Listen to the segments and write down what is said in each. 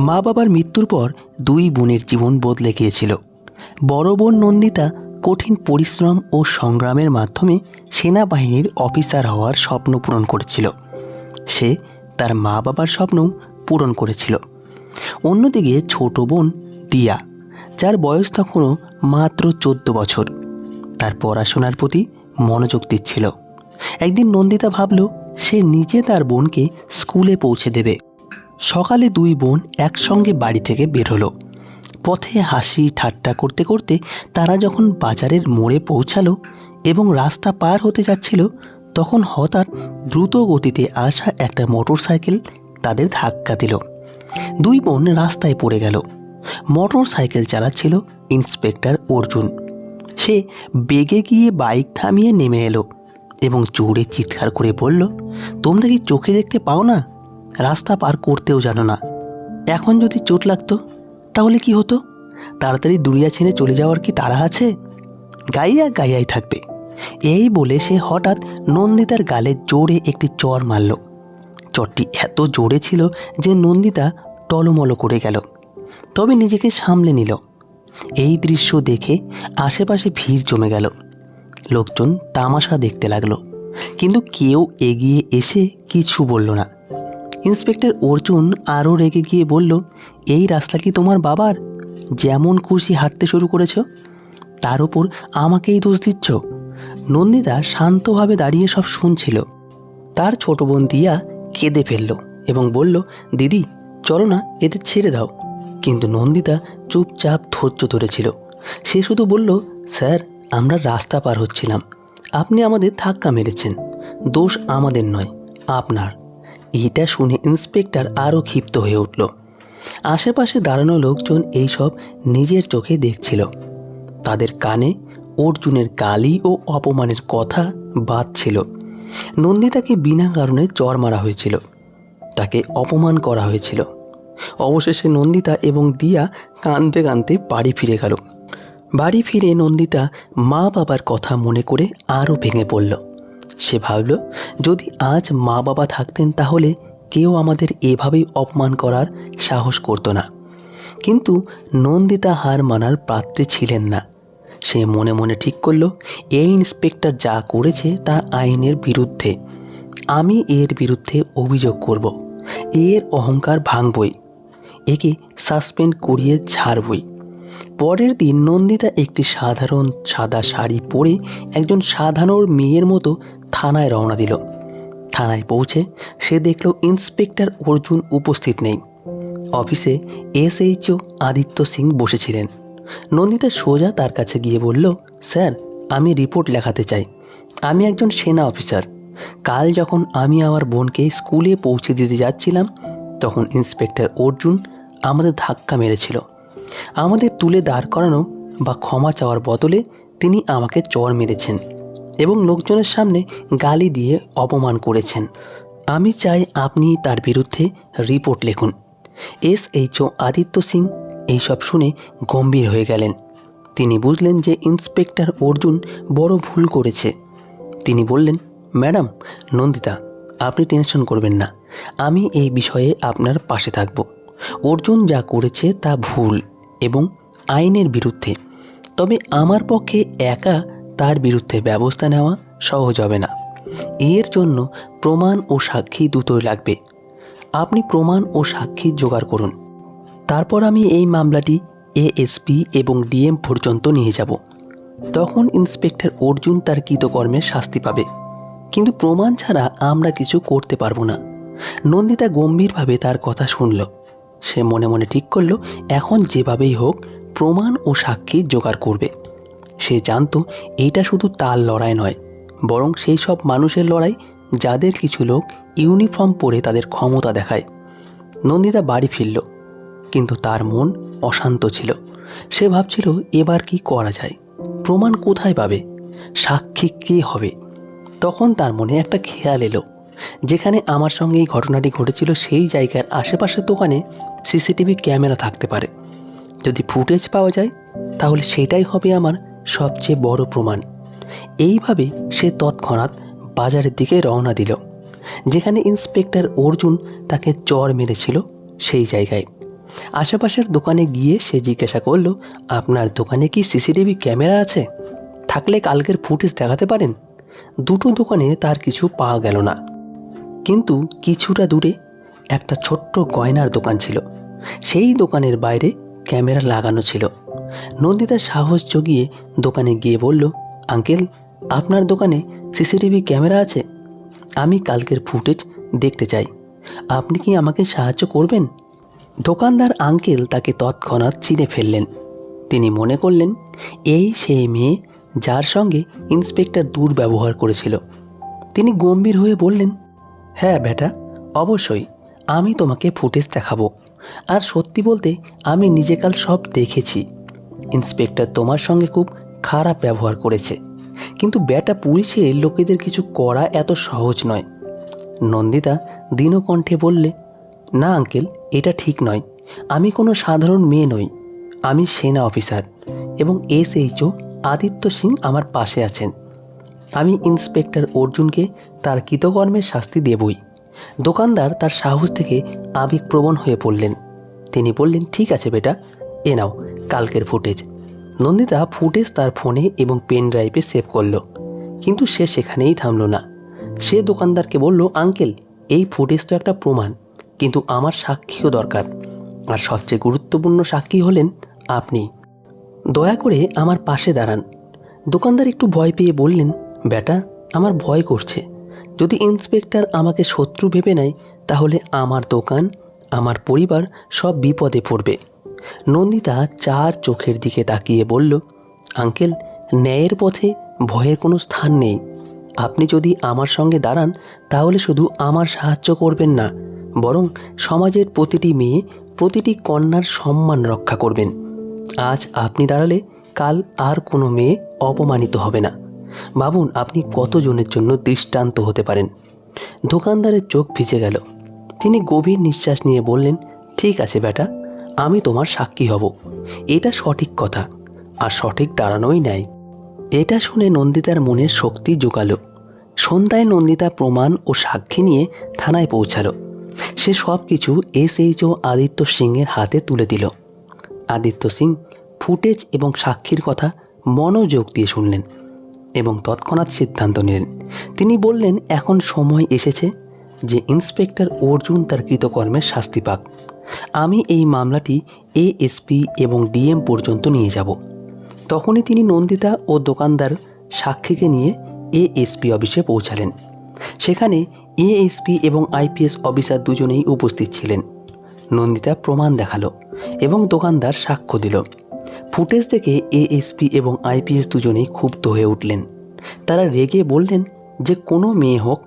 মা বাবার মৃত্যুর পর দুই বোনের জীবন বদলে গিয়েছিল। বড় বোন নন্দিতা কঠিন পরিশ্রম ও সংগ্রামের মাধ্যমে সেনাবাহিনীর অফিসার হওয়ার স্বপ্ন পূরণ করেছিল। সে তার মা বাবার স্বপ্নও পূরণ করেছিল। অন্যদিকে ছোট বোন দিয়া, যার বয়স তখনও মাত্র চোদ্দ বছর, তার পড়াশোনার প্রতি মনোযোগ দিচ্ছিল। একদিন নন্দিতা ভাবল, সে নিজে তার বোনকে স্কুলে পৌঁছে দেবে। সকালে দুই বোন একসঙ্গে বাড়ি থেকে বের হলো। পথে হাসি ঠাট্টা করতে করতে তারা যখন বাজারের মোড়ে পৌঁছালো এবং রাস্তা পার হতে যাচ্ছিল, তখন হঠাৎ দ্রুত গতিতে আসা একটা মোটর সাইকেল তাদের ধাক্কা দিল। দুই বোন রাস্তায় পড়ে গেল। মোটর সাইকেল চালাচ্ছিল ইন্সপেক্টর অর্জুন। সে বেগে গিয়ে বাইক থামিয়ে নেমে এলো এবং জোরে চিৎকার করে বলল, তোমরা কি চোখে দেখতে পাও না? রাস্তা পার করতেও জানো না। এখন যদি চোট লাগতো, তাহলে কি হতো? তাড়াতাড়ি দুনিয়া ছেড়ে চলে যাওয়ার কি তারা আছে? গাইয়া গাইয়াই থাকবে। এই বলে সে হঠাৎ নন্দিতার গালে জোরে একটি চর মারল। চরটি এত জোরে ছিল যে নন্দিতা টলমলো করে গেল। তবে নিজেকে সামলে নিল। এই দৃশ্য দেখে আশেপাশে ভিড় জমে গেল। লোকজন তামাশা দেখতে লাগল। কিন্তু কেউ এগিয়ে এসে কিছু বলল না। ইন্সপেক্টর অর্জুন আরও রেগে গিয়ে বলল, এই রাস্তা কি তোমার বাবার? যেমন খুশি হাঁটতে শুরু করেছ, তার উপর আমাকেই দোষ দিচ্ছ। নন্দিতা শান্তভাবে দাঁড়িয়ে সব শুনছিল। তার ছোট বোন দিয়া কেঁদে ফেলল এবং বলল, দিদি, চলো না, এদের ছেড়ে দাও। কিন্তু নন্দিতা চুপচাপ ধৈর্য ধরেছিল। সে শুধু বলল, স্যার, আমরা রাস্তা পার হচ্ছিলাম। আপনি আমাদের ধাক্কা মেরেছেন। দোষ আমাদের নয়, আপনার। এটা শুনে ইন্সপেক্টর আরও ক্ষিপ্ত হয়ে উঠল। আশেপাশে দাঁড়ানো লোকজন এইসব নিজের চোখে দেখছিল। তাদের কানে অর্জুনের গালি ও অপমানের কথা বাজছিল। নন্দিতাকে বিনা কারণে চর মারা হয়েছিল। তাকে অপমান করা হয়েছিল। অবশেষে নন্দিতা এবং দিয়া কাঁদতে কাঁদতে বাড়ি ফিরে গেল। বাড়ি ফিরে নন্দিতা মা বাবার কথা মনে করে আরও ভেঙে পড়ল। সে ভাবল, যদি আজ মা বাবা থাকতেন তাহলে কেউ আমাদের এভাবেই অপমান করার সাহস করতো না। কিন্তু নন্দিতা হার মানার পাত্রে ছিলেন না। সে মনে মনে ঠিক করল, এই ইন্সপেক্টর যা করেছে তা আইনের বিরুদ্ধে। আমি এর বিরুদ্ধে অভিযোগ করব। এর অহংকার ভাঙবই। একে সাসপেন্ড করিয়ে ছাড়বই। পরের দিন নন্দিতা একটি সাধারণ সাদা শাড়ি পরে একজন সাধারণ মেয়ের মতো থানায় রওনা দিল। থানায় পৌঁছে সে দেখল ইন্সপেক্টর অর্জুন উপস্থিত নেই। অফিসে এসএইচও আদিত্য সিং বসেছিলেন। নন্দিতা সোজা তার কাছে গিয়ে বলল, স্যার, আমি রিপোর্ট লেখাতে চাই। আমি একজন সেনা অফিসার। কাল যখন আমি আমার বোনকে স্কুলে পৌঁছে দিতে যাচ্ছিলাম, তখন ইন্সপেক্টর অর্জুন আমাদের ধাক্কা মেরেছিল। আমাদের তুলে দাঁড় করানো বা ক্ষমা চাওয়ার বদলে তিনি আমাকে চর মেরেছেন। এবং লোকজনের সামনে গালি দিয়ে অপমান করেছেন। আমি চাই আপনি তার বিরুদ্ধে রিপোর্ট লিখুন। এস এইচও আদিত্য সিং এইসব শুনে গম্ভীর হয়ে গেলেন। তিনি বুঝলেন যে ইন্সপেক্টর অর্জুন বড় ভুল করেছে। তিনি বললেন, ম্যাডাম, নন্দিতা, আপনি টেনশন করবেন না। আমি এই বিষয়ে আপনার পাশে থাকব। অর্জুন যা করেছে তা ভুল এবং আইনের বিরুদ্ধে। তবে আমার পক্ষে একা তার বিরুদ্ধে ব্যবস্থা নেওয়া সহজ হবে না। এর জন্য প্রমাণ ও সাক্ষী দুটোই লাগবে। আপনি প্রমাণ ও সাক্ষী জোগাড় করুন। তারপর আমি এই মামলাটি এএসপি এবং ডিএম পর্যন্ত নিয়ে যাব। তখন ইন্সপেক্টর অর্জুন তার কৃতকর্মের শাস্তি পাবে। কিন্তু প্রমাণ ছাড়া আমরা কিছু করতে পারব না। নন্দিতা গম্ভীরভাবে তার কথা শুনল। সে মনে মনে ঠিক করল, এখন যেভাবেই হোক প্রমাণ ও সাক্ষী জোগাড় করবে। সে জানতো এইটা শুধু তার লড়াই নয়, বরং সেই সব মানুষের লড়াই যাদের কিছু লোক ইউনিফর্ম পরে তাদের ক্ষমতা দেখায়। নন্দিতা বাড়ি ফিরল, কিন্তু তার মন অশান্ত ছিল। সে ভাবছিল, এবার কি করা যায়? প্রমাণ কোথায় পাবে? সাক্ষী কে হবে? তখন তার মনে একটা খেয়াল এলো, যেখানে আমার সঙ্গে এই ঘটনাটি ঘটেছিল সেই জায়গার আশেপাশের দোকানে সিসিটিভি ক্যামেরা থাকতে পারে। যদি ফুটেজ পাওয়া যায়, তাহলে সেটাই হবে আমার সবচেয়ে বড় প্রমাণ। এইভাবে সে তৎক্ষণাৎ বাজারের দিকে রওনা দিল, যেখানে ইন্সপেক্টর অর্জুন তাকে চর মেরেছিল সেই জায়গায়। আশেপাশের দোকানে গিয়ে সে জিজ্ঞাসা করল, আপনার দোকানে কি সিসিটিভি ক্যামেরা আছে? থাকলে কালকের ফুটেজ দেখাতে পারেন? দুটো দোকানে তার কিছু পাওয়া গেল না। কিন্তু কিছুটা দূরে একটা ছোট্ট গয়নার দোকান ছিল। সেই দোকানের বাইরে ক্যামেরা লাগানো ছিল। নন্দিতা সাহস জগিয়ে দোকানে গিয়ে বলল, আঙ্কেল, আপনার দোকানে সিসিটিভি ক্যামেরা আছে? আমি কালকের ফুটেজ দেখতে চাই। আপনি কি আমাকে সাহায্য করবেন? দোকানদার আঙ্কেল তাকে তৎক্ষণাৎ চিনে ফেললেন। তিনি মনে করলেন, এই সেই মেয়ে যার সঙ্গে ইন্সপেক্টর দুর্ব্যবহার করেছিল। তিনি গম্ভীর হয়ে বললেন হ্যাঁ বেটা, অবশ্যই। আমি তোমাকে ফুটেজ দেখাবো। আর সত্যি বলতে, আমি নিজে কাল সব দেখেছি। ইন্সপেক্টর তোমার সঙ্গে খুব খারাপ ব্যবহার করেছে। কিন্তু ব্যাটা পুলিশে লোকেদের কিছু করা এত সহজ নয়। নন্দিতা দীনকণ্ঠে বললে, না আঙ্কেল, এটা ঠিক নয়। আমি কোনো সাধারণ মেয়ে নই। আমি সেনা অফিসার এবং এস এসএইচও আদিত্য সিং আমার পাশে আছেন। আমি ইন্সপেক্টর অর্জুনকে তার কৃতকর্মের শাস্তি দেবই। দোকানদার তার সাহস থেকে আবেগপ্রবণ হয়ে পড়লেন। তিনি বললেন, ঠিক আছে বেটা, এ নাও কালকের ফুটেজ। নন্দিতা ফুটেজ তার ফোনে এবং পেন ড্রাইভে সেভ করল। কিন্তু সে সেখানেই থামল না। সে দোকানদারকে বলল, আঙ্কেল, এই ফুটেজ তো একটা প্রমাণ, কিন্তু আমার সাক্ষীও দরকার। আর সবচেয়ে গুরুত্বপূর্ণ সাক্ষী হলেন আপনি। দয়া করে আমার পাশে দাঁড়ান। দোকানদার একটু ভয় পেয়ে বললেন, বেটা, আমার ভয় করছে। যদি ইন্সপেক্টর আমাকে শত্রু ভেবে নেয়, তাহলে আমার দোকান, আমার পরিবার সব বিপদে পড়বে। নন্দিতা চার চোখের দিকে তাকিয়ে বলল, আঙ্কেল, ন্যায়ের পথে ভয়ের কোনো স্থান নেই। আপনি যদি আমার সঙ্গে দাঁড়ান, তাহলে শুধু আমার সাহায্য করবেন না, বরং সমাজের প্রতিটি মেয়ে, প্রতিটি কন্যার সম্মান রক্ষা করবেন। আজ আপনি দাঁড়ালে কাল আর কোনো মেয়ে অপমানিত হবে না। ভাবুন আপনি কতজনের জন্য দৃষ্টান্ত হতে পারেন। দোকানদারের চোখ ভিজে গেল। তিনি গভীর নিঃশ্বাস নিয়ে বললেন, ঠিক আছে বেটা, আমি তোমার সাক্ষী হব। এটা সঠিক কথা, আর সঠিক দাঁড়ানোই নেয় এটা শুনে নন্দিতার মনের শক্তি জোগালো। সন্ধ্যায় নন্দিতা প্রমাণ ও সাক্ষী নিয়ে থানায় পৌঁছালো। সে সব কিছু এসএইচও আদিত্য সিংয়ের হাতে তুলে দিল। আদিত্য সিং ফুটেজ এবং সাক্ষীর কথা মনোযোগ দিয়ে শুনলেন। এবং তৎক্ষণাৎ সিদ্ধান্ত নিলেন। তিনি বললেন, এখন সময় এসেছে যে ইন্সপেক্টর অর্জুন তার কৃতকর্মের শাস্তি পাক। আমি এই মামলাটি এএসপি এবং ডিএম পর্যন্ত নিয়ে যাব। তখনই তিনি নন্দিতা ও দোকানদার সাক্ষীকে নিয়ে এএসপি অফিসে পৌঁছালেন। সেখানে এএসপি এবং আইপিএস অফিসার দুজনেই উপস্থিত ছিলেন। নন্দিতা প্রমাণ দেখাল এবং দোকানদার সাক্ষ্য দিল। ফুটেজ দেখে এএসপি এবং আইপিএস দুজনেই ক্ষুব্ধ হয়ে উঠলেন। তারা রেগে বললেন যে কোনো মেয়ে হোক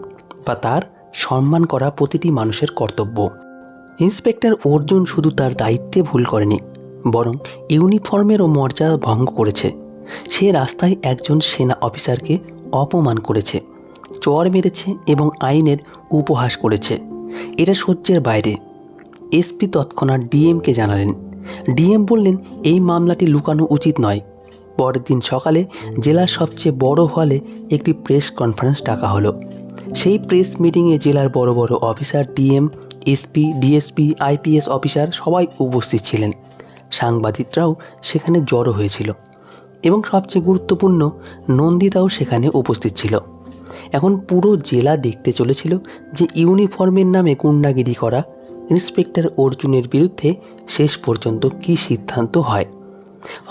বা তার সম্মান করা প্রতিটি মানুষের কর্তব্য। ইন্সপেক্টর অর্জুন শুধু তার দায়িত্বে ভুল করেনি, বরং ইউনিফর্মেরও মর্যাদা ভঙ্গ করেছে। সে রাস্তায় একজন সেনা অফিসারকে অপমান করেছে, চর মেরেছে এবং আইনের উপহাস করেছে। এটা সহ্যের বাইরে। এসপি তৎক্ষণাৎ ডিএমকে জানালেন ডিএম বললেন, এই মামলাটি লুকানো উচিত নয়। পরের দিন সকালে জেলার সবচেয়ে বড় হলে একটি প্রেস কনফারেন্স ডাকা হলো। সেই প্রেস মিটিংয়ে জেলার বড় বড় officer, DM, SP, DSP, IPS officer সবাই উপস্থিত ছিলেন। সাংবাদিকরাও সেখানে জড়ো হয়েছিল এবং সবচেয়ে গুরুত্বপূর্ণ, নন্দিতাও সেখানে উপস্থিত ছিল। এখন পুরো জেলা দেখতে চলেছিল যে ইউনিফর্মের নামে গুন্ডাগিরি করা ইন্সপেক্টর অর্জুনের বিরুদ্ধে শেষ পর্যন্ত কী সিদ্ধান্ত হয়?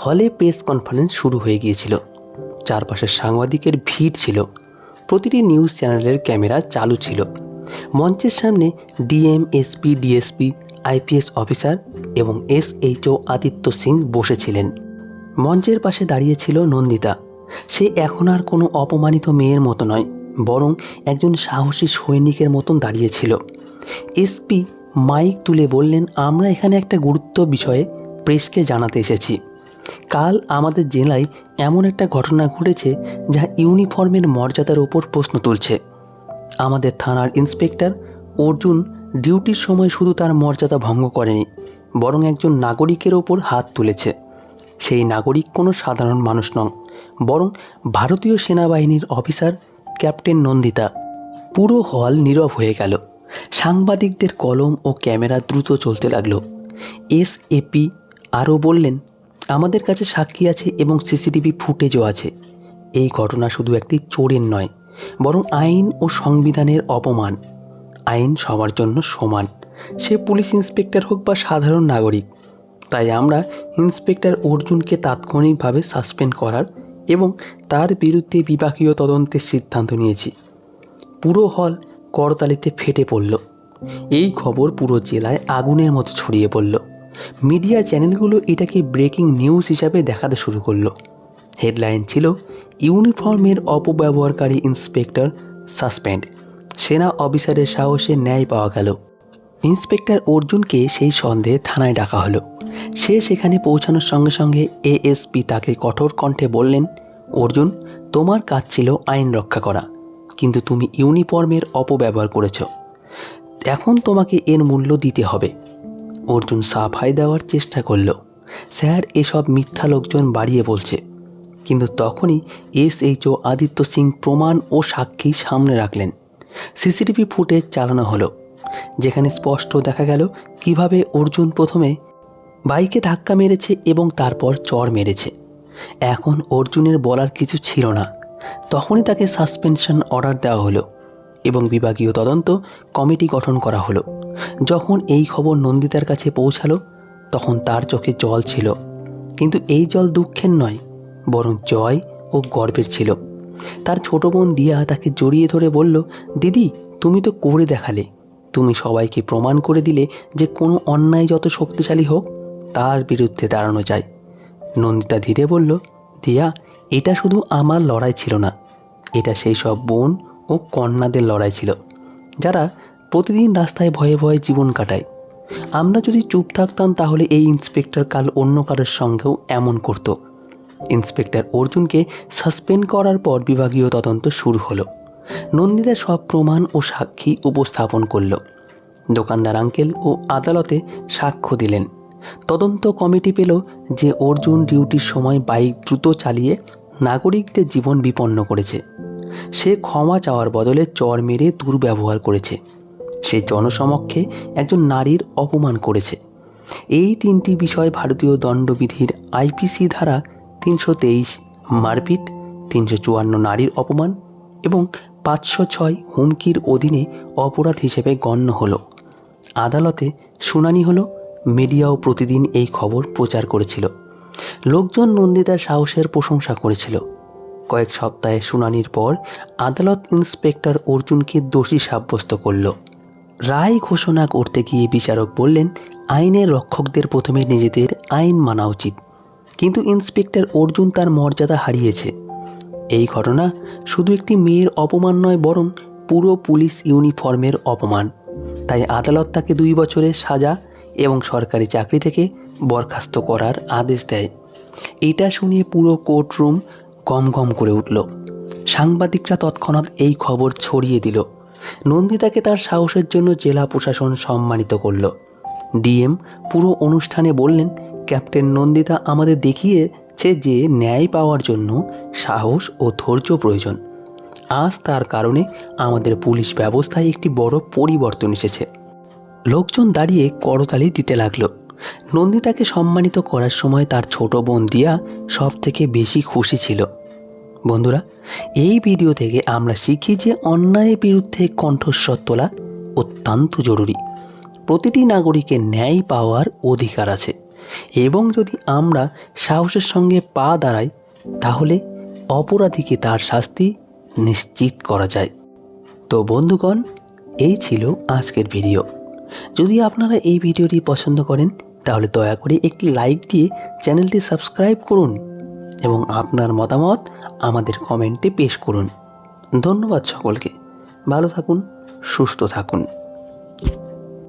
হলে প্রেস কনফারেন্স শুরু হয়ে গিয়েছিল। চারপাশে সাংবাদিকের ভিড় ছিল। প্রতিটি নিউজ চ্যানেলের ক্যামেরা চালু ছিল। মঞ্চের সামনে DM, SP, DSP, IPS officer এবং এসএইচও আদিত্য সিং বসেছিলেন। মঞ্চের পাশে দাঁড়িয়েছিল নন্দিতা। সে এখন আর কোনো অপমানিত মেয়ের মতো নয়, বরং একজন সাহসী সৈনিকের মতন দাঁড়িয়েছিল এসপি মাইক তুলে বললেন, আমরা এখানে একটা গুরুত্ব বিষয়ে প্রেসকে জানাতে এসেছি। কাল আমাদের জেলায় এমন একটা ঘটনা ঘটেছে যা ইউনিফর্মের মর্যাদার ওপর প্রশ্ন তুলছে। আমাদের থানার ইন্সপেক্টর অর্জুন ডিউটির সময় শুধু তার মর্যাদা ভঙ্গ করেনি, বরং একজন নাগরিকের ওপর হাত তুলেছে। সেই নাগরিক কোনো সাধারণ মানুষ নন, বরং ভারতীয় সেনাবাহিনীর অফিসার ক্যাপ্টেন নন্দিতা। পুরো হল নীরব হয়ে গেল। সাংবাদিকদের কলম ও ক্যামেরা দ্রুত চলতে লাগল। এস এপি আরও বললেন, আমাদের কাছে সাক্ষী আছে এবং সিসিটিভি ফুটেজও আছে। এই ঘটনা শুধু একটি চোরের নয়, বরং আইন ও সংবিধানের অপমান। আইন সবার জন্য সমান। সে পুলিশ ইন্সপেক্টর হোক বা সাধারণ নাগরিক, তাই আমরা ইন্সপেক্টর অর্জুনকে তাৎক্ষণিকভাবে সাসপেন্ড করার এবং তার বিরুদ্ধে বিভাগীয় তদন্তের সিদ্ধান্ত নিয়েছি। পুরো হল করতালিতে ফেটে পড়ল। এই খবর পুরো জেলায় আগুনের মতো ছড়িয়ে পড়ল। মিডিয়া চ্যানেলগুলো এটাকে ব্রেকিং নিউজ হিসাবে দেখাতে শুরু করল। হেডলাইন ছিল, ইউনিফর্মের অপব্যবহারকারী ইন্সপেক্টর সাসপেন্ড। সেনা অফিসারের সাহসে ন্যায় পাওয়া গেল। ইন্সপেক্টর অর্জুনকে সেই সন্দেহে থানায় ডাকা হলো। সে সেখানে পৌঁছানোর সঙ্গে সঙ্গে এএসপি তাকে কঠোর কণ্ঠে বললেন, অর্জুন, তোমার কাজ ছিল আইন রক্ষা করা। কিন্তু তুমি ইউনিফর্মের অপব্যবহার করেছ। এখন তোমাকে এর মূল্য দিতে হবে। অর্জুন সাফাই দেওয়ার চেষ্টা করল। স্যার, এসব মিথ্যা লোকজন বাড়িয়ে বলছে। কিন্তু তখনই এস এসএইচও আদিত্য সিং প্রমাণ ও সাক্ষী সামনে রাখলেন। সিসিটিভি ফুটেজ চালানো হলো। যেখানে স্পষ্ট দেখা গেল কীভাবে অর্জুন প্রথমে বাইকে ধাক্কা মেরেছে এবং তারপর চর মেরেছে। এখন অর্জুনের বলার কিছু ছিল না। তখনই তাকে সাসপেনশন অর্ডার দেওয়া হলো এবং বিভাগীয় তদন্ত কমিটি গঠন করা হলো। যখন এই খবর নন্দিতার কাছে পৌঁছালো, তখন তার চোখে জল ছিল। কিন্তু এই জল দুঃখের নয়, বরং জয় ও গর্বের ছিল। তার ছোট বোন দিয়া তাকে জড়িয়ে ধরে বলল, দিদি, তুমি তো করে দেখালে। তুমি সবাইকে প্রমাণ করে দিলে যে কোনো অন্যায় যত শক্তিশালী হোক, তার বিরুদ্ধে দাঁড়ানো যায়। নন্দিতা ধীরে বলল, দিয়া এটা শুধু আমার লড়াই ছিল না, এটা সেই সব বোন ও কন্যাদের লড়াই ছিল, যারা প্রতিদিন রাস্তায় ভয়ে ভয়ে জীবন কাটায়। আমরা যদি চুপ থাকতাম তাহলে এই ইন্সপেক্টর কাল অন্য কারোর সঙ্গেও এমন করতো। ইন্সপেক্টর অর্জুনকে সাসপেন্ড করার পর বিভাগীয় তদন্ত শুরু হলো। নন্দিতা সব প্রমাণ ও সাক্ষী উপস্থাপন করল। দোকানদার আঙ্কেল ও আদালতে সাক্ষ্য দিলেন। তদন্ত কমিটি পেল যে অর্জুন ডিউটির সময় বাইক দ্রুত চালিয়ে নাগরিকদের জীবন বিপন্ন করেছে। সে ক্ষমা চাওয়ার বদলে চর মেরে দুর্ব্যবহার করেছে। সে জনসমক্ষে একজন নারীর অপমান করেছে। এই তিনটি বিষয় ভারতীয় দণ্ডবিধির আইপিসি ধারা তিনশো তেইশ, মারপিট তিনশো চুয়ান্ন নারীর অপমান এবং পাঁচশো ছয় হুমকির অধীনে অপরাধ হিসেবে গণ্য হলো। আদালতে শুনানি হলো, মিডিয়াও প্রতিদিন এই খবর প্রচার করেছিল। লোকজন নন্দিতার সাহসের প্রশংসা করেছিল। কয়েক সপ্তাহে শুনানির পর আদালত ইন্সপেক্টর অর্জুনকে দোষী সাব্যস্ত করল। রায় ঘোষণা করতে গিয়ে বিচারক বললেন, আইনের রক্ষকদের প্রথমে নিজেদের আইন মানা উচিত। কিন্তু ইন্সপেক্টর অর্জুন তার মর্যাদা হারিয়েছে। এই ঘটনা শুধু একটি মেয়ের অপমান নয়, বরং পুরো পুলিশ ইউনিফর্মের অপমান। তাই আদালত তাকে দুই বছরের সাজা এবং সরকারি চাকরি থেকে বরখাস্ত করার আদেশ দেয়। এটা শুনিয়ে পুরো কোর্টরুম গম গম করে উঠল। সাংবাদিকরা তৎক্ষণাৎ এই খবর ছড়িয়ে দিল। নন্দিতাকে তার সাহসের জন্য জেলা প্রশাসন সম্মানিত করল। ডিএম পুরো অনুষ্ঠানে বললেন, ক্যাপ্টেন নন্দিতা আমাদের দেখিয়েছে যে ন্যায় পাওয়ার জন্য সাহস ও ধৈর্য প্রয়োজন। আজ তার কারণে আমাদের পুলিশ ব্যবস্থায় একটি বড় পরিবর্তন এসেছে। লোকজন দাঁড়িয়ে করতালি দিতে লাগল। নন্দিতাকে সম্মানিত করার সময় তার ছোট বোন দিয়া সব থেকে বেশি খুশি ছিল। বন্ধুরা, এই ভিডিও থেকে আমরা শিখি যে অন্যায়ের বিরুদ্ধে কণ্ঠস্বর তোলা অত্যন্ত জরুরি। প্রতিটি নাগরিকের ন্যায় পাওয়ার অধিকার আছে। এবং যদি আমরা সাহসের সঙ্গে পা দাঁড়াই, তাহলে অপরাধীকে তার শাস্তি নিশ্চিত করা যায়। তো বন্ধুগণ, এই ছিল আজকের ভিডিও। যদি আপনারা এই ভিডিওটি পছন্দ করেন তাহলে দয়া করে একটি লাইক দিয়ে চ্যানেলটি সাবস্ক্রাইব করুন এবং আপনার মতামত আমাদের কমেন্টে পেশ করুন। ধন্যবাদ সকলকে। ভালো থাকুন, সুস্থ থাকুন।